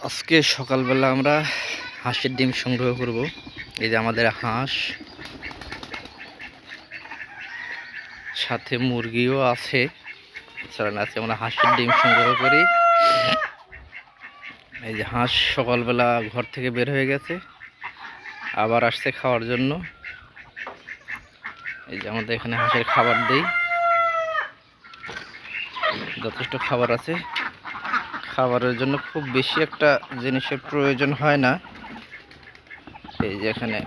আজকে সকালবেলা আমরা হাঁসের ডিম সংগ্রহ করব। এই যে আমাদের হাঁস, সাথে মুরগিও আছে। চলেন, আজকে আমরা হাঁসের ডিম সংগ্রহ করি। এই যে হাঁস সকালবেলা ঘর থেকে বের হয়ে গেছে, আবার আসছে খাওয়ার জন্য। এই যে আমাদের এখানে হাঁসের খাবার দেই। যথেষ্ট খাবার আছে। খাবারের জন্য খুব বেশি একটা জিনিসের প্রয়োজন হয় না। এই যে এখানে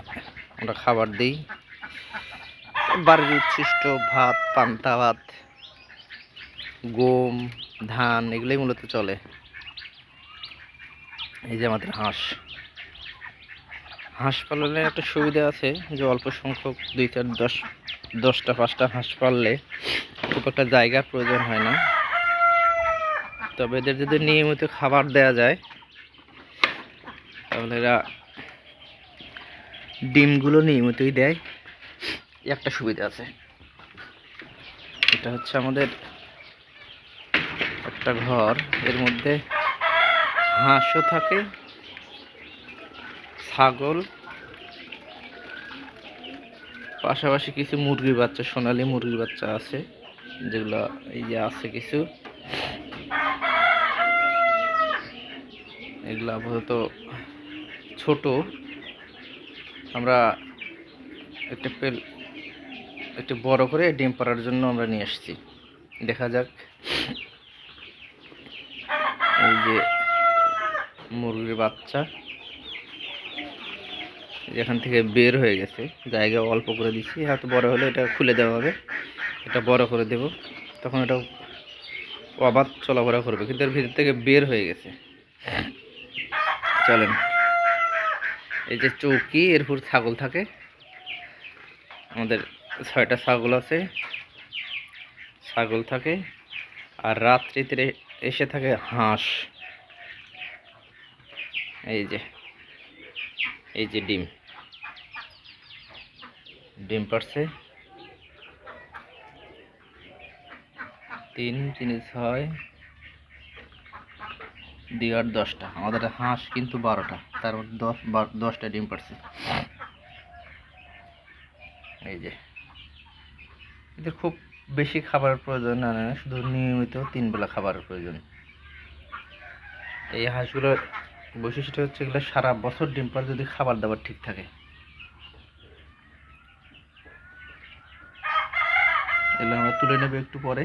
আমরা খাবার দিই। বাড়ির উচ্ছিষ্ট ভাত, পান্তা ভাত, গম, ধান এগুলোই মূলত চলে। এই যে আমাদের হাঁস। হাঁস পালনের একটা সুবিধা আছে যে অল্প সংখ্যক দুই চার দশ, দশটা পাঁচটা হাঁস পাললে খুব একটা জায়গার প্রয়োজন হয় না। তবে এদের যদি নিয়মিত খাবার দেওয়া যায়, তাহলে এরা ডিমগুলো নিয়মিতই দেয়। একটা সুবিধা আছে। এটা হচ্ছে আমাদের একটা ঘর। এর মধ্যে হাঁসও থাকে, ছাগল, পাশাপাশি কিছু মুরগির বাচ্চা, সোনালি মুরগির বাচ্চা আছে, যেগুলো এই যে আছে কিছু। এগুলো আপাতত ছোট। আমরা একটা পেল, একটু বড় করে ডিম পাড়ার জন্য আমরা নিয়ে আসছি। দেখা যাক। এই যে মুরগির বাচ্চা এখান থেকে বের হয়ে গেছে। জায়গা অল্প করে দিচ্ছি, হয়তো বড় হলে এটা খুলে দেওয়া হবে। এটা বড় করে দেব। তখন এটা অবাধ চলাফেরা করবে, কিন্তু এর ভিতর থেকে বের হয়ে গেছে। চলেন। এই যে চৌকি, এরপর ছাগল থাকে। আমাদের ছয়টা ছাগল আছে। ছাগল থাকে। আর রাত্রিতে এসে থাকে হাঁস। এই যে এই যে ডিম। ডিম পারছে তিন তিন, ছয় আট দশটা। আমাদের হাঁস কিন্তু বারোটা। তার মধ্যে দশ দশটা ডিম পারছে এই যে। এদের খুব বেশি খাবারের প্রয়োজন না শুধু নিয়মিত তিন বেলা খাবারের প্রয়োজন। এই হাঁসগুলোর বৈশিষ্ট্য হচ্ছে এগুলো সারা বছর ডিম পার যদি খাবার দাবার ঠিক থাকে। এগুলো আমরা তুলে নেব একটু পরে।